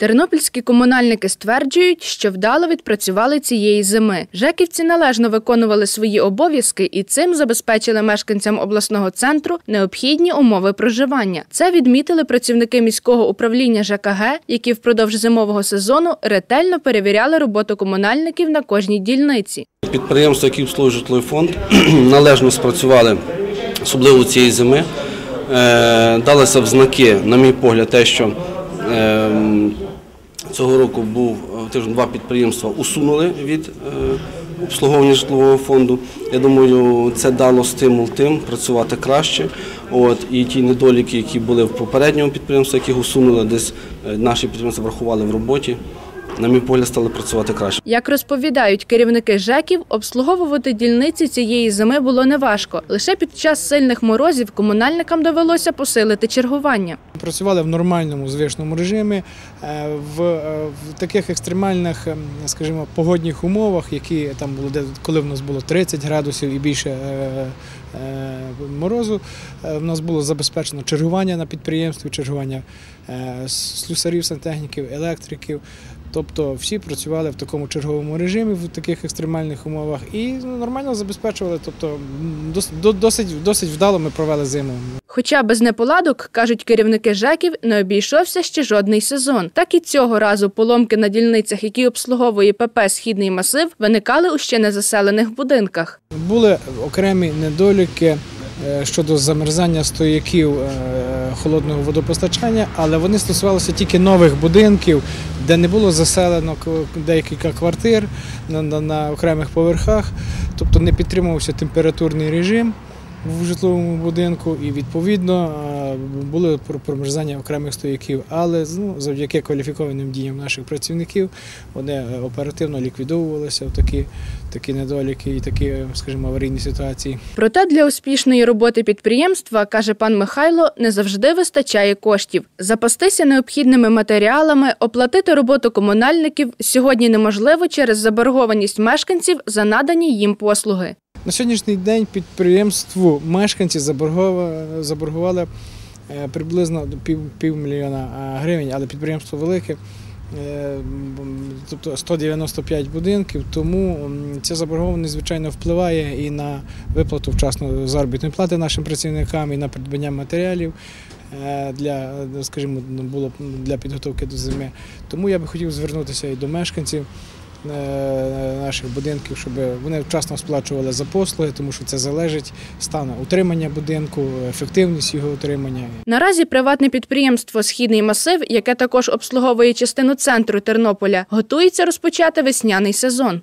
Тернопільські комунальники стверджують, що вдало відпрацювали цієї зими. Жеківці належно виконували свої обов'язки і цим забезпечили мешканцям обласного центру необхідні умови проживання. Це відмітили працівники міського управління ЖКГ, які впродовж зимового сезону ретельно перевіряли роботу комунальників на кожній дільниці. Підприємства, які обслуговують житловий фонд, належно спрацювали, особливо цієї зими. Е, Далися в знаки, на мій погляд, те, що цього року був е, тиждень два підприємства усунули від е, обслуговування житлового фонду. Я думаю, це дало стимул тим працювати краще. От, і ті недоліки, які були в попередньому підприємстві, яких усунули, десь е, наші підприємства врахували в роботі. На мій погляд, стали працювати краще. Як розповідають керівники ЖЕКів, обслуговувати дільниці цієї зими було неважко. Лише під час сильних морозів комунальникам довелося посилити чергування. Працювали в нормальному звичному режимі е, в, е, в таких екстремальних, ем, скажімо, погодних умовах, які там було де коли в нас було 30 градусів і більше е, морозу. У В нас було забезпечено чергування на підприємстві, чергування е, слюсарів, сантехніків, електриків. Тобто всі працювали в такому черговому режимі в таких екстремальних умовах і ну, нормально забезпечували. Тобто дос- до- досить, досить вдало ми провели зиму. Хоча без неполадок, кажуть керівники ЖЕКів, не обійшовся ще жодний сезон. Так і цього разу поломки на дільницях, які обслуговує ПП Східний масив, виникали у ще незаселених будинках. Були окремі недоліки е, щодо замерзання стояків е, холодного водопостачання, але вони стосувалися тільки нових будинків, де не було заселено декілька квартир на, на, на окремих поверхах, тобто не підтримувався температурний режим. В житловому будинку і відповідно були про- промерзання окремих стояків, але ну, завдяки кваліфікованим діям наших працівників вони е, оперативно ліквідовувалися в такі, такі недоліки і такі, е, скажімо, аварійні ситуації. Проте для успішної роботи підприємства, каже пан Михайло, не завжди вистачає коштів. Запастися необхідними матеріалами, оплатити роботу комунальників сьогодні неможливо через заборгованість мешканців за надані їм послуги. На сьогоднішній день підприємству мешканці заборгували е, приблизно до пів, півмільйона е, гривень, але підприємство велике. е, Тобто 195 будинків, тому ця заборгованість, звичайно, впливає і на виплату вчасно заробітної плати нашим працівникам, і на придбання матеріалів для, скажімо, ну, було для підготовки до зими. Тому я би хотів звернутися і до мешканців наших будинків, щоб вони вчасно сплачували за послуги, тому що це залежить стан утримання будинку, ефективність його утримання. Наразі приватне підприємство Східний масив, яке також обслуговує частину центру Тернополя, готується розпочати весняний сезон.